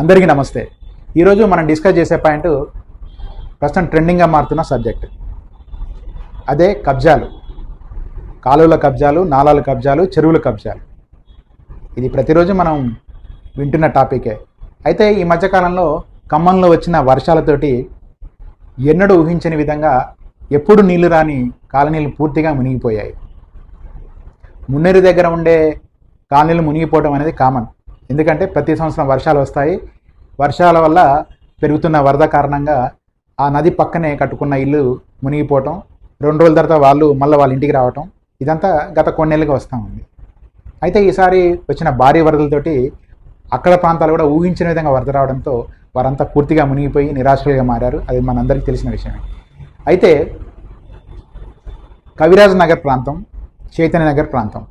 అందరికీ నమస్తే. ఈరోజు మనం డిస్కస్ చేసే పాయింట్ ప్రస్తుతం ట్రెండింగ్గా మారుతున్న సబ్జెక్ట్. అదే కబ్జాలు. కాలువల కబ్జాలు నాలాల కబ్జాలు చెరువుల కబ్జాలు. ఇది ప్రతిరోజు మనం వింటున్న టాపికే. అయితే ఈ మధ్యకాలంలో ఖమ్మంలో వచ్చిన వర్షాలతోటి ఎన్నడూ ఊహించని విధంగా ఎప్పుడు నీళ్ళు రాని కాలనీలు పూర్తిగా మునిగిపోయాయి. మున్నేరు దగ్గర ఉండే కాలనీలు మునిగిపోవడం అనేది కామన్. ఎందుకంటే ప్రతి సంవత్సరం వర్షాలు వస్తాయి. వర్షాల వల్ల పెరుగుతున్న వరద కారణంగా ఆ నది పక్కనే కట్టుకున్న ఇల్లు మునిగిపోవటం. రెండు రోజుల తర్వాత వాళ్ళు మళ్ళీ వాళ్ళ ఇంటికి రావటం. ఇదంతా గత కొన్నేళ్ళుగా వస్తూ ఉంది. అయితే ఈసారి వచ్చిన భారీ వరదలతోటి అక్కడ ప్రాంతాలు కూడా ఊహించిన విధంగా వరద రావడంతో వారంతా పూర్తిగా మునిగిపోయి నిరాశలుగా మారారు. అది మనందరికీ తెలిసిన విషయమే. అయితే కవిరాజ్ నగర్ ప్రాంతం చైతన్య నగర్ ప్రాంతం.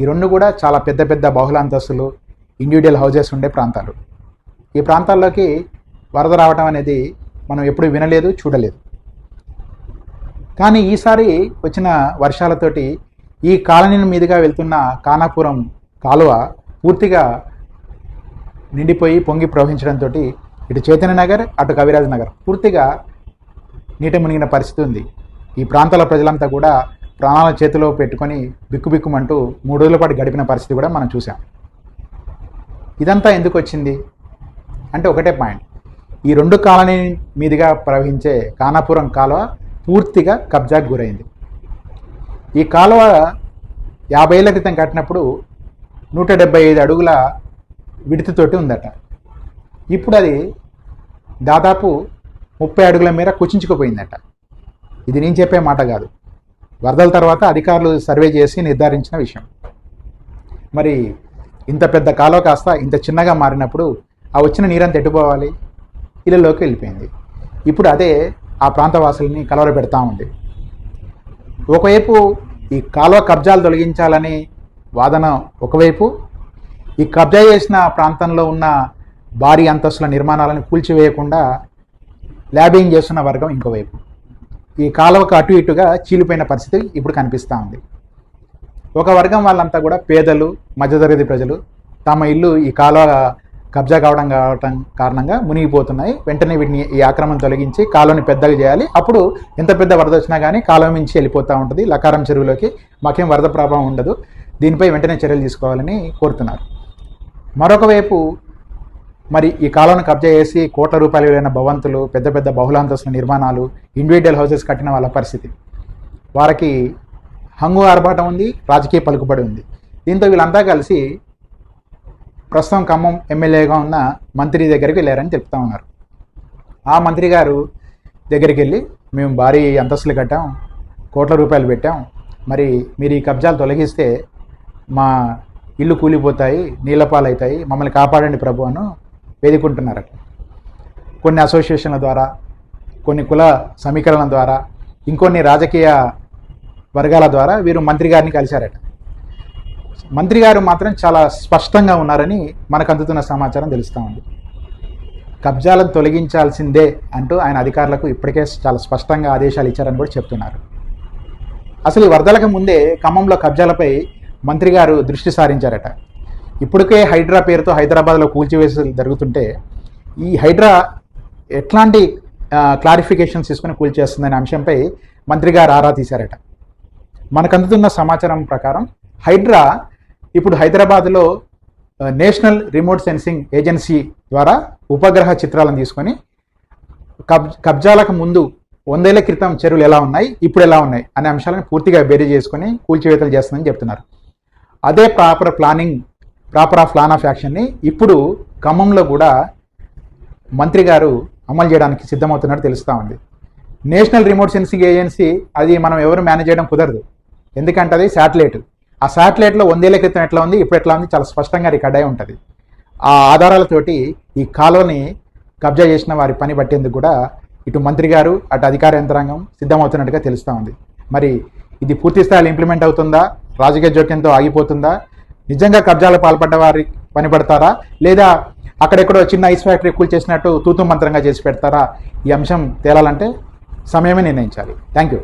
ఈ రెండు కూడా చాలా పెద్ద పెద్ద బహుళ అంతస్తులు ఇండివిజువల్ హౌజెస్ ఉండే ప్రాంతాలు. ఈ ప్రాంతాల్లోకి వరద రావటం అనేది మనం ఎప్పుడు వినలేదు చూడలేదు. కానీ ఈసారి వచ్చిన వర్షాలతోటి ఈ కాలనీ మీదుగా వెళ్తున్న కానాపురం కాలువ పూర్తిగా నిండిపోయి పొంగి ప్రవహించడంతో ఇటు చైతన్య నగర్ అటు కవిరాజ్ నగర్ పూర్తిగా నీట మునిగిన పరిస్థితి ఉంది. ఈ ప్రాంతాల ప్రజలంతా కూడా ప్రాణాల చేతిలో పెట్టుకొని బిక్కుబిక్కుమంటూ మూడు రోజుల పాటు గడిపిన పరిస్థితి కూడా మనం చూసాం ఇదంతా ఎందుకు వచ్చింది? అంటే ఒకటే పాయింట్. ఈ రెండు కాలనీ మీదుగా ప్రవహించే కానాపురం కాలువ పూర్తిగా కబ్జాకు గురైంది. ఈ కాలువ యాభై ఏళ్ళ క్రితం కట్టినప్పుడు నూట డెబ్బై ఐదు అడుగుల విడుతుతోటి ఉందట. ఇప్పుడు అది దాదాపు ముప్పై అడుగుల మేర కుచించుకుపోయిందట. ఇది నేను చెప్పే మాట కాదు. వరదల తర్వాత అధికారులు సర్వే చేసి నిర్ధారించిన విషయం. మరి ఇంత పెద్ద కాలువ కాస్త ఇంత చిన్నగా మారినప్పుడు ఆ వచ్చిన నీరంతా ఎట్టుపోవాలి ఇళ్ళలోకి వెళ్ళిపోయింది. ఇప్పుడు అదే ఆ ప్రాంతవాసుల్ని కలవర పెడతా ఉంది. ఒకవైపు ఈ కాలువ కబ్జాలు తొలగించాలని వాదన ఒకవైపు ఈ కబ్జా చేసిన ప్రాంతంలో ఉన్న భారీ అంతస్తుల నిర్మాణాలను కూల్చివేయకుండా ల్యాబింగ్ చేస్తున్న వర్గం ఇంకోవైపు. ఈ కాలువకు అటు ఇటుగా చీలిపోయిన పరిస్థితి ఇప్పుడు కనిపిస్తూ ఉంది. ఒక వర్గం వాళ్ళంతా కూడా పేదలు మధ్యతరగతి ప్రజలు తమ ఇల్లు ఈ కాలువ కబ్జా కావడం కావటం కారణంగా మునిగిపోతున్నాయి. వెంటనే వీటిని ఈ ఆక్రమణ తొలగించి కాలువని పెద్దగా చేయాలి. అప్పుడు ఎంత పెద్ద వరద వచ్చినా కానీ కాలువ మించి వెళ్ళిపోతూ ఉంటుంది. లకారం చెరువులోకి మాకేం వరద ప్రభావం ఉండదు. దీనిపై వెంటనే చర్యలు తీసుకోవాలని కోరుతున్నారు. మరొక వైపు మరి ఈ కాలువను కబ్జా చేసి కోట్ల రూపాయలు విలువైన భవంతులు పెద్ద పెద్ద బహుళాంతస్తుల నిర్మాణాలు ఇండివిజువల్ హౌసెస్ కట్టిన వాళ్ళ పరిస్థితి. వారికి హంగు ఆర్భాటం ఉంది రాజకీయ పలుకుబడి ఉంది. దీంతో వీళ్ళంతా కలిసి ప్రస్తుతం ఖమ్మం ఎమ్మెల్యేగా ఉన్న మంత్రి దగ్గరికి వెళ్ళారని చెప్తా ఉన్నారు. ఆ మంత్రి గారు దగ్గరికి వెళ్ళి మేము భారీ అంతస్తులు కట్టాం కోట్ల రూపాయలు పెట్టాం. మరి మీరు ఈ కబ్జాలు తొలగిస్తే మా ఇల్లు కూలిపోతాయి నీళ్ళపాలవుతాయి మమ్మల్ని కాపాడండి ప్రభు అను వేదుకుంటున్నారట. కొన్ని అసోసియేషన్ల ద్వారా కొన్ని కుల సమీకరణల ద్వారా ఇంకొన్ని రాజకీయ వర్గాల ద్వారా వీరు మంత్రి గారిని కలిశారట. మంత్రి గారు మాత్రం చాలా స్పష్టంగా ఉన్నారని మనకు అందుతున్న సమాచారం తెలుస్తూ ఉంది. కబ్జాలను తొలగించాల్సిందే అంటూ ఆయన అధికారులకు ఇప్పటికే చాలా స్పష్టంగా ఆదేశాలు ఇచ్చారని కూడా చెప్తున్నారు. అసలు ఈ వరదలకు ముందే ఖమ్మంలో కబ్జాలపై మంత్రి గారు దృష్టి సారించారట. ఇప్పటికే హైడ్రా పేరుతో హైదరాబాద్లో కూల్చివేసి జరుగుతుంటే ఈ హైడ్రా ఎట్లాంటి క్లారిఫికేషన్స్ తీసుకుని కూల్చేస్తుందనే అంశంపై మంత్రి గారు ఆరా తీశారట. మనకు అందుతున్న సమాచారం ప్రకారం హైడ్రా ఇప్పుడు హైదరాబాద్లో నేషనల్ రిమోట్ సెన్సింగ్ ఏజెన్సీ ద్వారా ఉపగ్రహ చిత్రాలను తీసుకొని కబ్ కబ్జాలకు ముందు వందేళ్ళ క్రితం చెరువులు ఎలా ఉన్నాయి ఇప్పుడు ఎలా ఉన్నాయి అనే అంశాలను పూర్తిగా బేరీ చేసుకొని కూల్చివేతలు చేస్తుందని చెప్తున్నారు. అదే proper planning proper of plan of యాక్షన్ని ఇప్పుడు ఖమ్మంలో కూడా మంత్రి గారు అమలు చేయడానికి సిద్ధమవుతున్నట్టు తెలుస్తూ ఉంది. నేషనల్ రిమోట్ సెన్సింగ్ ఏజెన్సీ అది మనం ఎవరు మేనేజ్ చేయడం కుదరదు. ఎందుకంటే అది శాటిలైట్ ఆ శాటిలైట్లో వందేళ్ళ క్రితం ఎట్లా ఉంది? ఇప్పుడు ఎట్లా ఉంది? చాలా స్పష్టంగా రికార్డ్ అయి ఉంటుంది. ఆ ఆధారాలతోటి ఈ కాలువని కబ్జా చేసిన వారి పని పట్టేందుకు కూడా ఇటు మంత్రి గారు అటు అధికార యంత్రాంగం సిద్ధమవుతున్నట్టుగా తెలుస్తూ ఉంది. మరి ఇది పూర్తి స్థాయిలో ఇంప్లిమెంట్ అవుతుందా? రాజకీయ జోక్యంతో ఆగిపోతుందా? నిజంగా కబ్జాలు పాల్పడ్డ వారి పనిపడతారా లేదా అక్కడెక్కడో చిన్న ఐస్ ఫ్యాక్టరీ కూల్ చేసినట్టు తూతు మంత్రంగా చేసి పెడతారా? ఈ అంశం తేలాలంటే సమయమే నిర్ణయించాలి. Thank you.